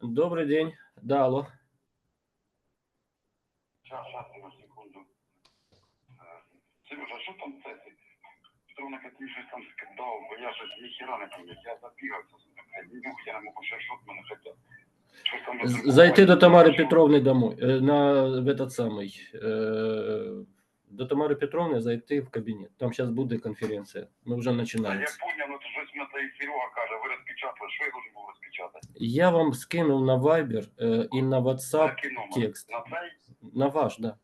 Добрий день. Да, алло. Сейчас, сейчас, на секунду. Сережа, що там це? Петровна ти щось там скидав, бо я щось ніхіра не пам'ятаю. Я забігався, блядь, нюх, я не можу, ще що в мене хотя. Щось там З- роздрукувати. Зайти до Тамари Що? Петровни домой. э, На в этот самый. э, До Тамари Петровни зайти в кабінет. Там зараз буде конференція. Ми вже Та Я починаємо. поняв, ну Серега каже, ви розпечатали, що я должен був розпечатати? Я вам скинув на Viber е, і на WhatsApp Який номер? текст. На цей? На ваш, да.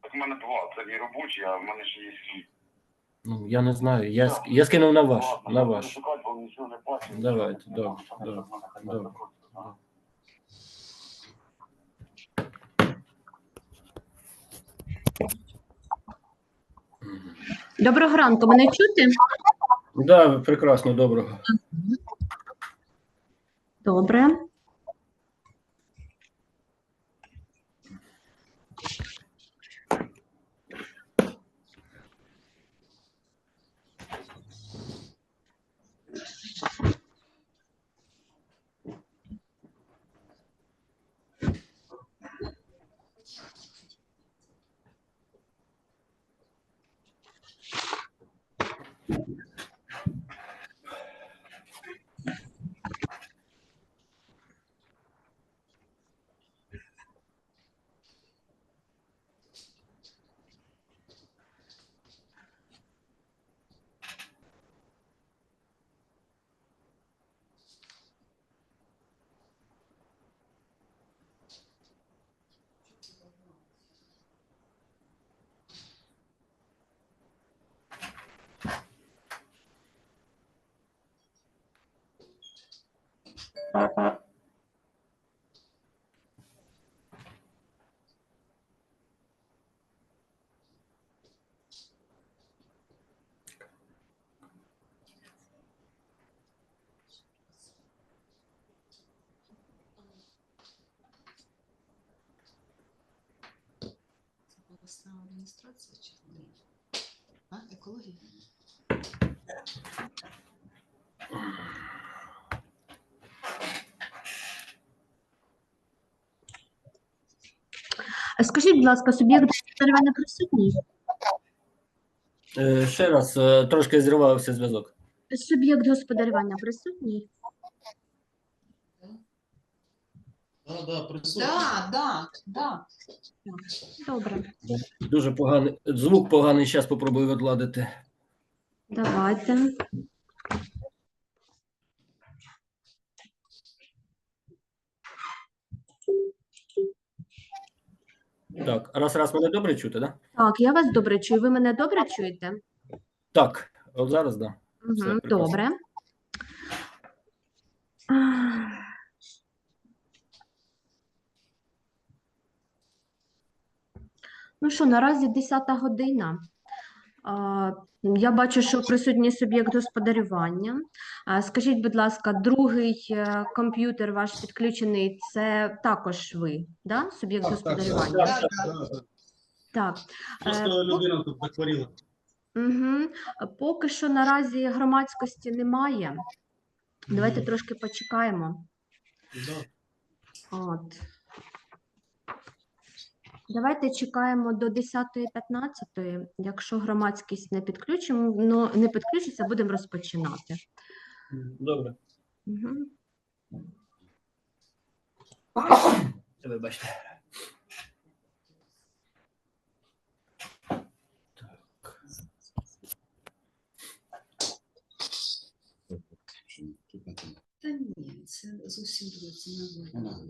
Так в мене два, це мій робочий, а в мене ще є свій. Ну, я не знаю. Я, ск- я скинув на ваш. Ладно, На я буду ваш. шукати, бо нічого не бачу. Давайте, Не добре, добре, добре. Доброго ранку, мене чути? Да, прекрасно, доброго. Добре. Адміністрація чи ні? А, екологія? Скажіть, будь ласка, суб'єкт господарювання присутній? Е, Ще раз, е, трошки зривався зв'язок. Суб'єкт господарювання присутній? Да, да, присутні. Да, да, да. Добре. Дуже поганий. Звук поганий, зараз попробую відладити. Давайте. Так, раз, раз мене добре чути, да? Так, я вас добре чую. Ви мене добре чуєте? Так, от зараз, да. Все, Угу, прекрасно. добре. Ну що, наразі 10 година. Я бачу, що присутній суб'єкт господарювання. Скажіть, будь ласка, другий е, комп'ютер ваш підключений, це також ви, да? Суб'єкт господарювання? так, так, так. Так. Просто Е, людина тут захворіла. Угу. Поки що наразі громадськості немає. Давайте трошки почекаємо. Да. От. Давайте чекаємо до 10.15. Якщо громадськість не підключимо, ну, не підключиться, будемо розпочинати. Добре. Угу. Вибачте. Та ні, це зовсім друге,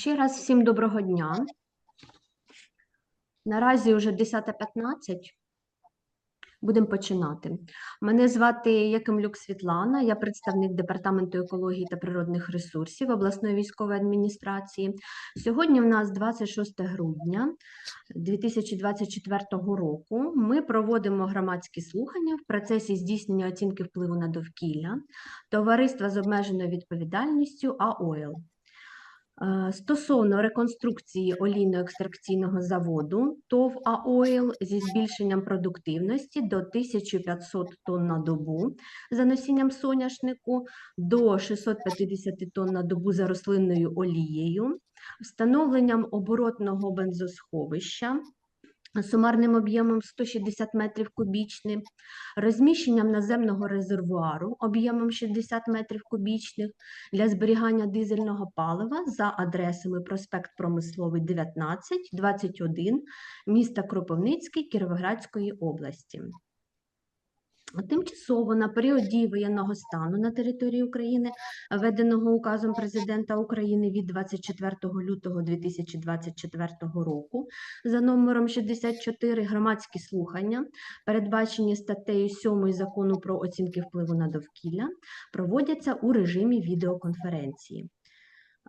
Ще раз всім доброго дня. Наразі вже 10.15. Будемо починати. Мене звати Якимлюк Світлана, я представник Департаменту екології та природних ресурсів обласної військової адміністрації. Сьогодні в нас 26 грудня 2024 року. Ми проводимо громадські слухання в процесі здійснення оцінки впливу на довкілля товариства з обмеженою відповідальністю АОЛ. Стосовно реконструкції олійно-екстракційного заводу ТОВ АОЛ зі збільшенням продуктивності до 1500 тонн на добу за носінням соняшнику, до 650 тонн на добу за рослинною олією, встановленням оборотного бензосховища сумарним об'ємом 160 метрів кубічних, розміщенням наземного резервуару об'ємом 60 метрів кубічних, для зберігання дизельного палива за адресами проспект Промисловий 19, 21, міста Кропивницький Кіровоградської області. Тимчасово на період дії воєнного стану на території України, введеного указом Президента України від 24 лютого 2024 року за номером 64 громадські слухання, передбачені статтею 7 Закону про оцінки впливу на довкілля, проводяться у режимі відеоконференції.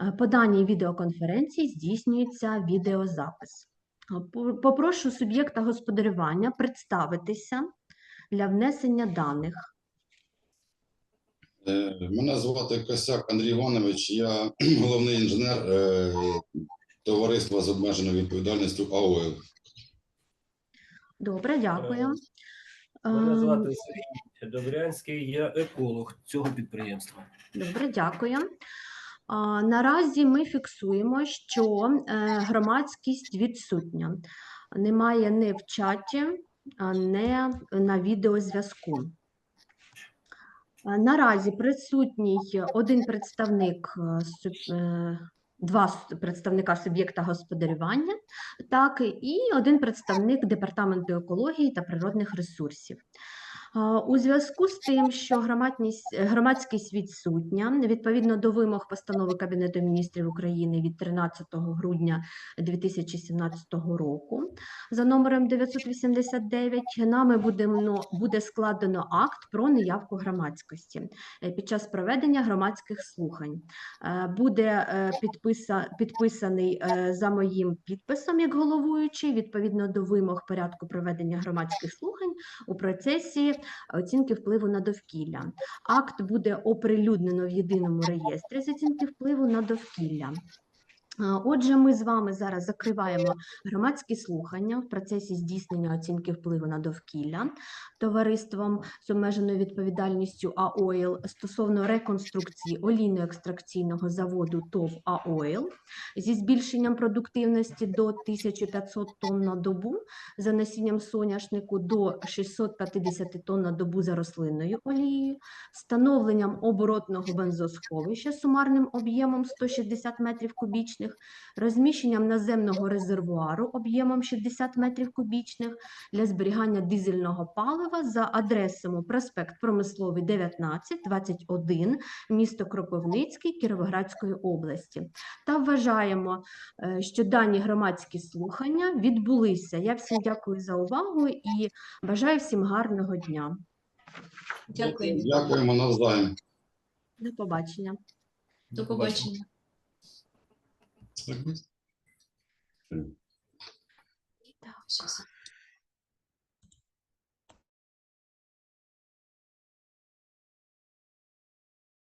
Е, По даній відеоконференції здійснюється відеозапис. Е, Попрошу суб'єкта господарювання представитися для внесення даних. Е, Мене звати Косяк Андрій Іванович, я головний інженер е, товариства з обмеженою відповідальністю АОЛ. Добре, дякую. Мене Е, звати Сергій Добрянський, я еколог цього підприємства. Добре, дякую. Наразі ми фіксуємо, що громадськість відсутня. Немає не в чаті, не на відеозв'язку. Наразі присутній один представник, е, е, два представника суб'єкта господарювання, так, і один представник Департаменту екології та природних ресурсів. У зв'язку з тим, що громадність, громадськість відсутня, відповідно до вимог постанови Кабінету міністрів України від 13 грудня 2017 року, за номером 989, нами будемо, буде складено акт про неявку громадськості е, під час проведення громадських слухань. Е, Буде е, підписа, підписаний е, за моїм підписом як головуючий, відповідно до вимог порядку проведення громадських слухань у процесі оцінки впливу на довкілля. Акт буде оприлюднено в єдиному реєстрі з оцінки впливу на довкілля. Отже, ми з вами зараз закриваємо громадські слухання в процесі здійснення оцінки впливу на довкілля товариством з обмеженою відповідальністю АОЛ стосовно реконструкції олійно-екстракційного заводу ТОВ АОЛ зі збільшенням продуктивності до 1500 тонн на добу за насінням соняшнику до 650 тонн на добу за рослинною олією, встановленням оборотного бензосховища сумарним об'ємом 160 метрів кубічних, розміщенням наземного резервуару об'ємом 60 метрів кубічних для зберігання дизельного палива за адресами проспект Промисловий 19, 21, місто Кропивницький Кіровоградської області. Та вважаємо, е, що дані громадські слухання відбулися. Я всім дякую за увагу і бажаю всім гарного дня. Дякую. Дякуємо навзаєм. До побачення. До побачення. Так, Щас.